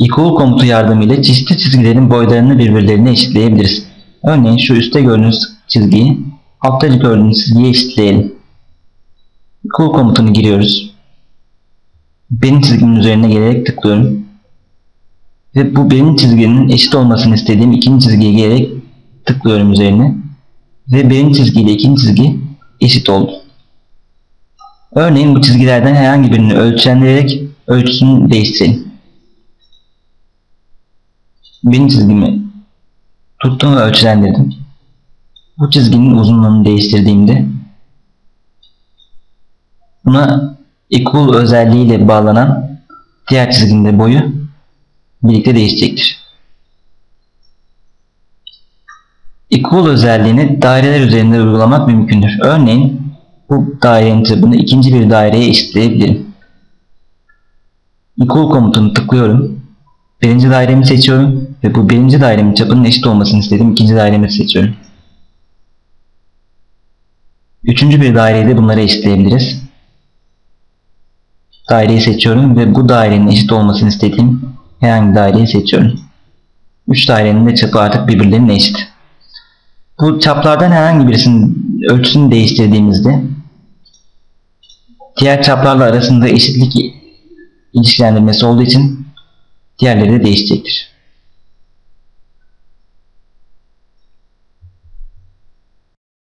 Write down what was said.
equal komutu yardımıyla çeşitli çizgilerin boylarını birbirlerine eşitleyebiliriz. Örneğin şu üstte gördüğünüz çizgiyi altta gördüğünüz çizgiye eşitleyelim. Equal komutunu giriyoruz. Benim çizgimin üzerine gelerek tıklıyorum. Ve bu benim çizginin eşit olmasını istediğim ikinci çizgiye gelerek tıklıyorum üzerine. Ve benim çizgiyle ikinci çizgi eşit oldu. Örneğin bu çizgilerden herhangi birini ölçenleyerek ölçüsünü değiştirelim. Benim çizgimi tuttum ve ölçülendirdim. Bu çizginin uzunluğunu değiştirdiğimde buna equal özelliğiyle bağlanan diğer çizginin de boyu birlikte değişecektir. Equal özelliğini daireler üzerinde uygulamak mümkündür. Örneğin bu dairenin çapını ikinci bir daireye eşitleyebilirim. Equal komutunu tıklıyorum. Birinci dairemi seçiyorum ve bu birinci dairemin çapının eşit olmasını istedim. İkinci dairemi seçiyorum. Üçüncü bir daireyi de bunlara eşitleyebiliriz. Daireyi seçiyorum ve bu dairenin eşit olmasını istediğim herhangi daireyi seçiyorum. Üç dairenin de çapı artık birbirlerine eşit. Bu çaplardan herhangi birisinin ölçüsünü değiştirdiğimizde diğer çaplarla arasında eşitlik ilişkilendirmesi olduğu için diğerleri de değişecektir.